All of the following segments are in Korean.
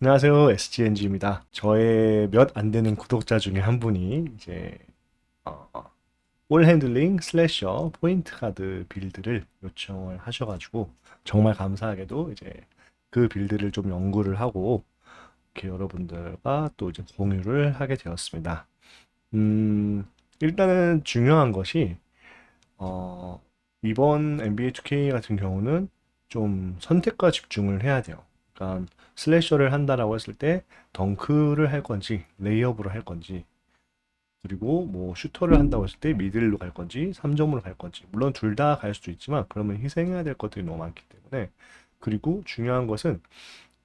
안녕하세요. SGNG입니다. 저의 몇 안 되는 구독자 중에 한 분이 이제 어, 볼 핸들링 슬래셔 포인트 카드 빌드를 요청을 하셔가지고 정말 감사하게도 이제 그 빌드를 좀 연구를 하고 이렇게 여러분들과 또 이제 공유를 하게 되었습니다. 음, 일단은 중요한 것이 어, 이번 NBA 2K 같은 경우는 좀 선택과 집중을 해야 돼요. 그러니까 슬래셔를 한다라고 했을 때 덩크를 할 건지 레이업으로 할 건지 그리고 뭐 슈터를 한다고 했을 때 미들로 갈 건지 3점으로 갈 건지. 물론 둘 다 갈 수도 있지만 그러면 희생해야 될 것들이 너무 많기 때문에. 그리고 중요한 것은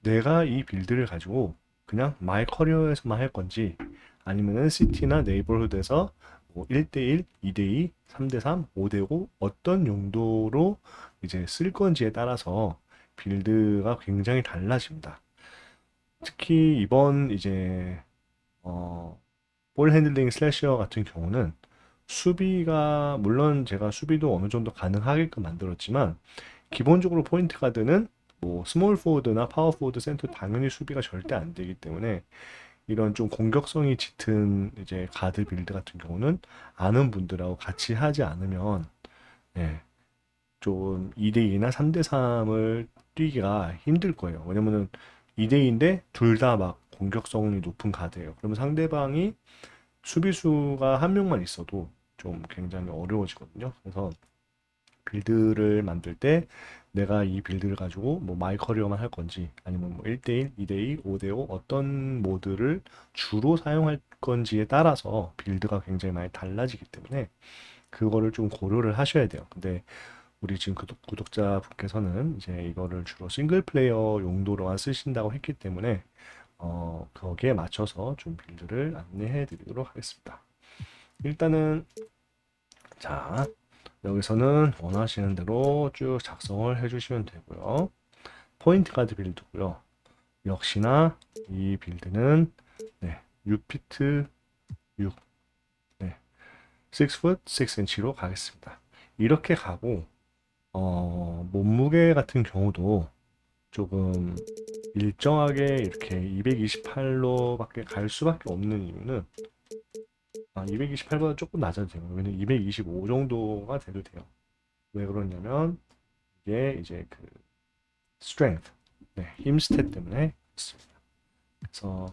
내가 이 빌드를 가지고 그냥 마이 커리어에서만 할 건지 아니면은 시티나 네이버후드에서 뭐 1대1, 2대2, 3대3, 5대5 어떤 용도로 이제 쓸 건지에 따라서 빌드가 굉장히 달라집니다. 특히 이번 이제 어, 볼 핸들링 슬래셔 같은 경우는 수비가 물론 제가 수비도 어느 정도 가능하게끔 만들었지만 기본적으로 포인트 가드는 뭐 스몰 포워드나 파워 포워드 센터 당연히 수비가 절대 안 되기 때문에 이런 좀 공격성이 짙은 이제 가드 빌드 같은 경우는 아는 분들하고 같이 하지 않으면 예, 좀 2대2나 3대3을 뛰기가 힘들 거예요. 왜냐면은 2대2인데 둘 다 막 공격성이 높은 가드예요. 그러면 상대방이 수비수가 한 명만 있어도 좀 굉장히 어려워지거든요. 그래서 빌드를 만들 때 내가 이 빌드를 가지고 뭐 마이 커리어만 할 건지 아니면 뭐 1대1, 2대2, 5대5 어떤 모드를 주로 사용할 건지에 따라서 빌드가 굉장히 많이 달라지기 때문에 그거를 좀 고려를 하셔야 돼요. 근데 우리 지금 구독, 구독자분께서는 이제 이거를 주로 싱글 플레이어 용도로만 쓰신다고 했기 때문에 어, 거기에 맞춰서 좀 빌드를 안내해 드리도록 하겠습니다. 일단은 자, 여기서는 원하시는 대로 쭉 작성을 해주시면 되고요. 포인트 가드 빌드고요. 역시나 이 빌드는 네, 6피트 6, 네, 6foot 6inch로 가겠습니다. 이렇게 가고 어, 몸무게 같은 경우도 조금 일정하게 이렇게 228로밖에 갈 수밖에 없는 이유는 아, 228보다 조금 낮아도 돼요. 왜냐면 225 정도가 돼도 돼요. 왜 그러냐면 이게 이제 그 strength, 네, 힘 스탯 때문에 그렇습니다. 그래서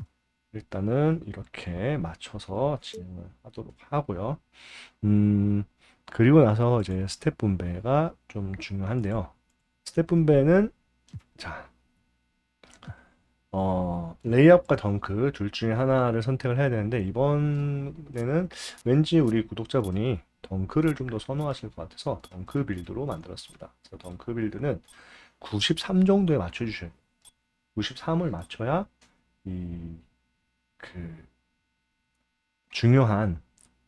일단은 이렇게 맞춰서 진행을 하도록 하고요. 음, 그리고 나서 이제 스텝 분배가 좀 중요한데요. 스텝 분배는 자, 어, 레이업과 덩크 둘 중에 하나를 선택을 해야 되는데 이번에는 왠지 우리 구독자분이 덩크를 좀 더 선호하실 것 같아서 덩크 빌드로 만들었습니다. 그래서 덩크 빌드는 93 정도에 맞춰주셔야 돼요. 93을 맞춰야 이 그 중요한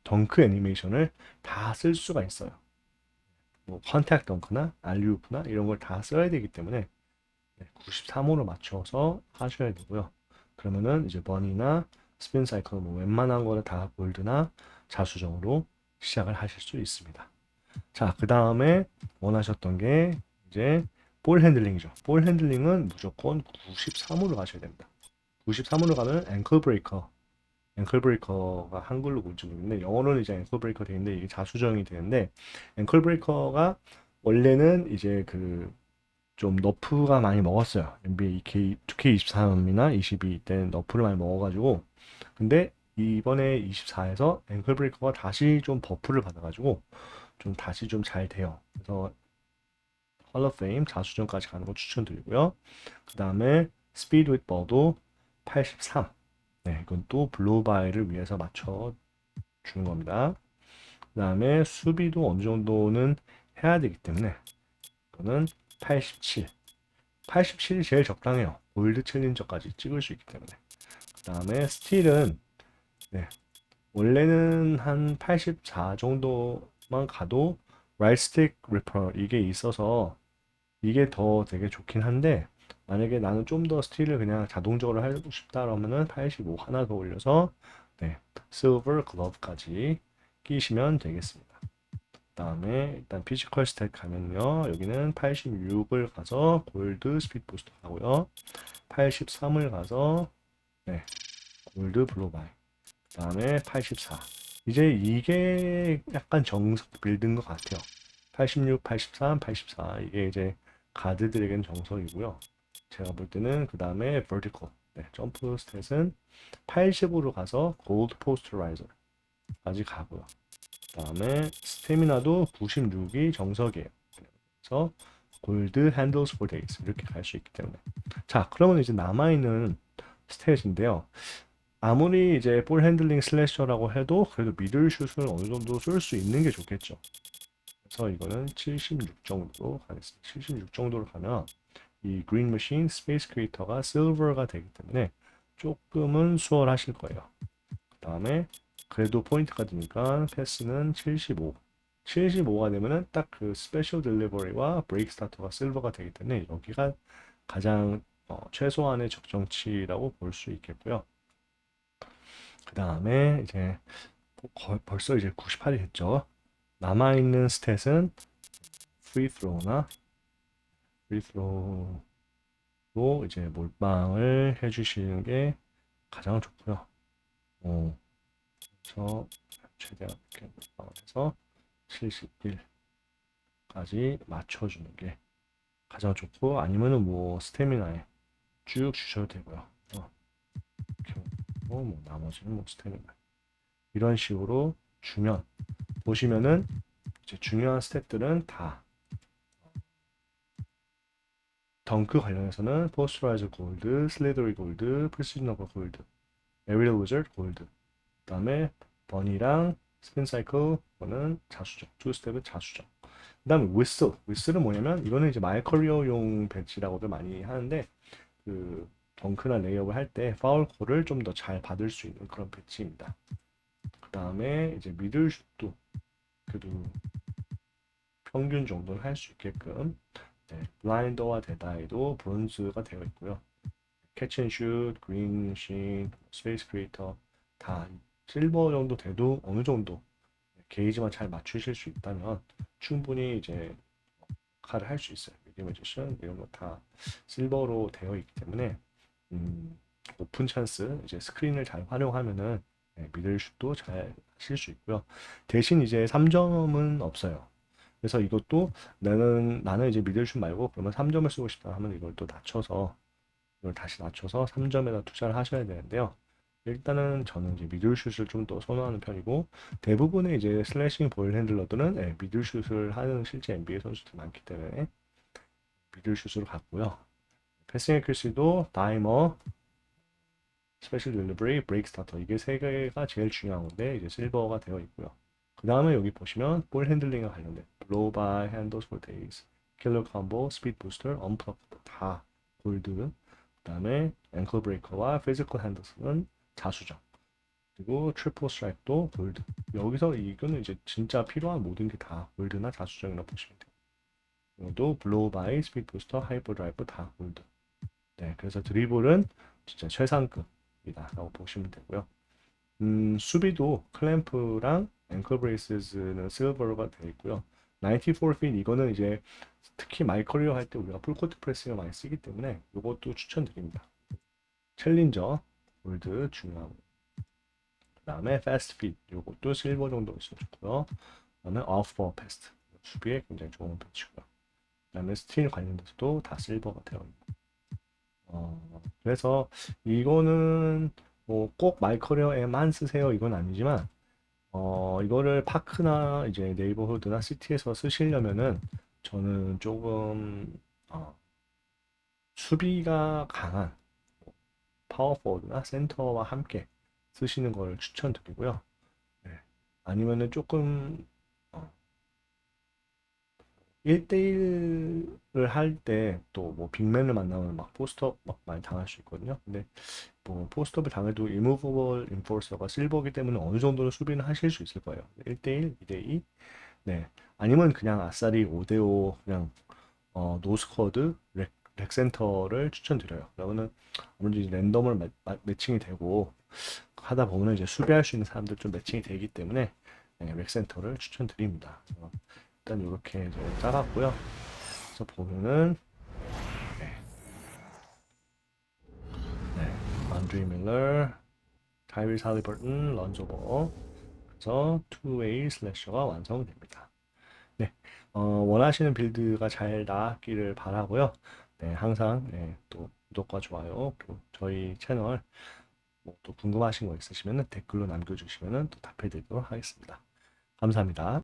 덩크 애니메이션을 다 쓸 수가 있어요. 뭐 컨택 덩크나 알리우프나 이런 걸 다 써야 되기 때문에 93호로 맞춰서 하셔야 되고요. 그러면은 이제 버니나 스핀 사이클 뭐 웬만한 거를 다 골드나 자수정으로 시작을 하실 수 있습니다. 자, 그 다음에 원하셨던 게 이제 볼 핸들링이죠. 볼 핸들링은 무조건 93호로 가셔야 됩니다. 93호로 가면 앵클 브레이커 앵클 브레이커가 한글로 뭔지 모르겠는데 영어로는 이제 앵클 브레이커 되는데 이게 자수정이 되는데 앵클 브레이커가 원래는 이제 그 좀 너프가 많이 먹었어요. NBA 2K, 2K23이나 22 때는 너프를 많이 먹어가지고 근데 이번에 24에서 앵클 브레이커가 다시 좀 버프를 받아가지고 좀 다시 좀 잘 돼요. 그래서 헐러 페임 자수정까지 가는 거 추천드리고요. 그 다음에 스피드 윗 버도 83 네, 이건 또 블로바이를 위해서 맞춰 주는 겁니다. 그 다음에 수비도 어느 정도는 해야 되기 때문에 이거는 87. 87이 제일 적당해요. 골드 챌린저까지 찍을 수 있기 때문에. 그 다음에 스틸은 네, 원래는 한 84 정도만 가도 라이트 스틱 리퍼 이게 있어서 이게 더 되게 좋긴 한데 만약에 나는 좀 더 스틸을 그냥 자동적으로 하고 싶다 그러면은 85 하나 더 올려서 네, 실버 글러브까지 끼시면 되겠습니다. 그다음에 일단 피지컬 스탯 가면요. 여기는 86을 가서 골드 스피드 부스트 하고요. 83을 가서 네, 골드 블로바이. 그다음에 84. 이제 이게 약간 정석 빌드인 것 같아요. 86, 83, 84 이게 이제 가드들에겐 정석이고요. 제가 볼 때는 그 다음에 vertical 네, 점프 스탯은 80으로 가서 골드 포스터라이저까지 가고요. 그 다음에 스태미나도 96이 정석이에요. 그래서 골드 핸들스 포 데이스 이렇게 갈 수 있기 때문에 자 그러면 이제 남아있는 스탯인데요. 아무리 이제 볼 핸들링 슬래셔라고 해도 그래도 미들 슛을 어느 정도 쏠 수 있는 게 좋겠죠. 그래서 이거는 76 정도로 가겠습니다. 76 정도로 가면 이 그린 머신 스페이스 크리에이터가 실버가 되기 때문에 조금은 수월하실 거예요. 그 다음에 그래도 포인트가 되니까 패스는 75. 75가 되면은 딱 그 스페셜 딜리버리와 브레이크 스타터가 실버가 되기 때문에 여기가 가장 어, 최소한의 적정치라고 볼 수 있겠고요. 그 다음에 이제 거- 벌써 이제 98이 됐죠. 남아있는 스탯은 프리스로우나 프리스로우로 이제 몰빵을 해주시는 게 가장 좋고요. 어, 그래서 최대한 이렇게 몰빵을 해서 71까지 맞춰주는 게 가장 좋고 아니면은 뭐 스태미나에 쭉 주셔도 되고요. 어, 이렇게 하고 뭐 나머지는 뭐 스태미나 이런 식으로 주면 보시면은 이제 중요한 스탯들은 다 덩크 관련해서는 포스트라이저 골드, 슬레더리 골드, 프리시너버 골드, 에리얼 위저드 골드 그 다음에 버니랑 스핀 사이클 거는 자수정 투 스텝은 자수정. 그 다음에 위슬 위슬은 뭐냐면 이거는 이제 마이 커리어용 배치라고들 많이 하는데 그 덩크나 레이업을 할 때 파울 콜을 좀 더 잘 받을 수 있는 그런 배치입니다. 그 다음에 이제 미들슛도 그래도 평균 정도는 할 수 있게끔 네, 블라인더와 데다이도 브론즈가 되어 있고요. 캐치앤슛, 그린신, 스페이스 크리에이터 다 실버 정도 돼도 어느 정도 게이지만 잘 맞추실 수 있다면 충분히 이제 역할을 할 수 있어요. 미디메이션 이런 거 다 실버로 되어 있기 때문에 음, 오픈 찬스 이제 스크린을 잘 활용하면은 네, 미들슛도 잘 하실 수 있고요. 대신 이제 3점은 없어요. 그래서 이것도 나는 나는 이제 미들슛 말고 그러면 3점을 쓰고 싶다 하면 이걸 또 낮춰서 이걸 다시 낮춰서 3점에다 투자를 하셔야 되는데요. 일단은 저는 이제 미들슛을 좀 더 선호하는 편이고 대부분의 이제 슬래싱 볼 핸들러들은 예, 미들슛을 하는 실제 NBA 선수들 많기 때문에 미들슛으로 갔고요. 패싱 에큐시도 다이머, 스페셜 딜리버리, 브레이크 스타터 이게 세 개가 제일 중요한 건데 이제 실버가 되어 있고요. 그 다음에 여기 보시면 볼 핸들링과 관련된 블로우 바이, 핸들스 폴 데이스, 킬러 컴보, 스피드 부스터, 언플러그 다 골드 그 다음에 앵클 브레이커와 피지컬 핸들스는 자수정 그리고 트리플 스트라이크도 골드. 여기서 이거는 이제 진짜 필요한 모든 게 다 골드나 자수정이라고 보시면 돼요. 이것도 블로우 바이, 스피드 부스터, 하이퍼 드라이브 다 골드. 네 그래서 드리블은 진짜 최상급이다 라고 보시면 되고요. 음, 수비도 클램프랑 앵클 브레이스는 실버가 되어 있고요. 94feet 이거는 이제 특히 마이커리어 할 때 우리가 풀코트 프레싱을 많이 쓰기 때문에 이것도 추천드립니다. 챌린저 골드 중요하고 그 다음에 패스트 핏 이것도 실버 정도 있으면 좋고요. 그 다음에 오프버 패스트 수비에 굉장히 좋은 배치고요. 그 다음에 스틸 관련돼서도 다 실버가 되어 있고 어, 그래서 이거는 뭐 꼭 마이커리어에만 쓰세요 이건 아니지만 어 이거를 파크나 이제 네이버후드나 시티에서 쓰시려면은 저는 조금 어, 수비가 강한 파워포워드나 센터와 함께 쓰시는 걸 추천드리고요. 네. 아니면은 조금 어, 1대1을 할 때 또 뭐 빅맨을 만나면 막 포스트업 막 많이 당할 수 있거든요. 근데 뭐 포스트업을 당해도 이무버블 인포서가 실버기 때문에 어느 정도는 수비는 하실 수 있을 거예요. 1대1, 2대2. 네. 아니면 그냥 아싸리 5대5 그냥 어, 노스쿼드 렉, 렉센터를 추천드려요. 그러면은 아무래도 랜덤을 매, 마- 매칭이 되고 하다 보면 이제 수비할 수 있는 사람들 좀 매칭이 되기 때문에 네, 렉센터를 추천드립니다. 일단 이렇게 이제 짜갔고요. 그래서 보면은 네. 앤드류 밀러, 타이리스 할리버튼, 런조버 그래서 투웨이 슬래셔가 완성됩니다. 네, 어, 원하시는 빌드가 잘 나왔기를 바라고요. 네, 항상 네, 또 구독과 좋아요 그리고 저희 채널 뭐 또 궁금하신 거 있으시면 댓글로 남겨주시면 또 답해드리도록 하겠습니다. 감사합니다.